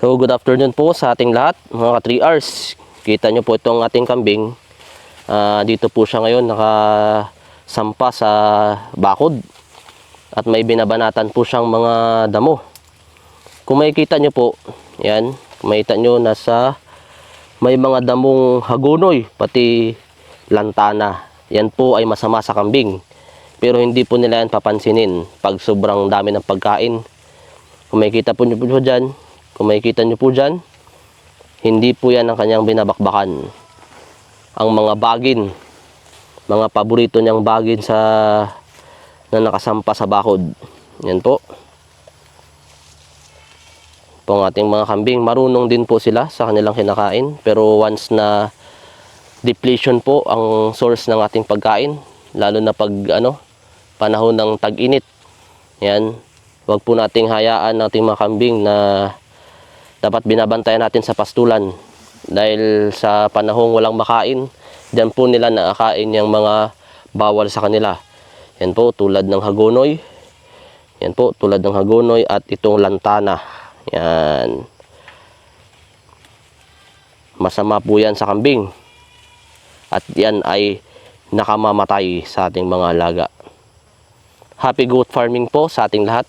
So good afternoon po sa ating lahat, mga ka 3 hours. Kita nyo po itong ating kambing. Ah, dito po siya ngayon nakasampa sa bakod. At may binabanatan po siyang mga damo. Kung makikita nyo po, yan, kung makikita nyo nasa may mga damong hagonoy, pati lantana. Yan po ay masama sa kambing. Pero hindi po nila yan papansinin pag sobrang dami ng pagkain. Kung makikita po nyo po dyan, kung makikita nyo po dyan, hindi po yan ang kanyang binabakbakan. Ang mga bagin, mga paborito niyang bagin sa na nakasampa sa bakod. Yan po. Po ang ating mga kambing, marunong din po sila sa kanilang kinakain. Pero once na depletion po ang source ng ating pagkain, lalo na pag ano, panahon ng tag-init. Yan. Huwag po nating hayaan ng ating mga kambing na dapat binabantayan natin sa pastulan. Dahil sa panahong walang makain, diyan po nila nakakain yung mga bawal sa kanila. Yan po, tulad ng hagonoy. Yan po, tulad ng hagonoy at itong lantana. Yan. Masama po yan sa kambing. At yan ay nakamamatay sa ating mga alaga. Happy goat farming po sa ating lahat.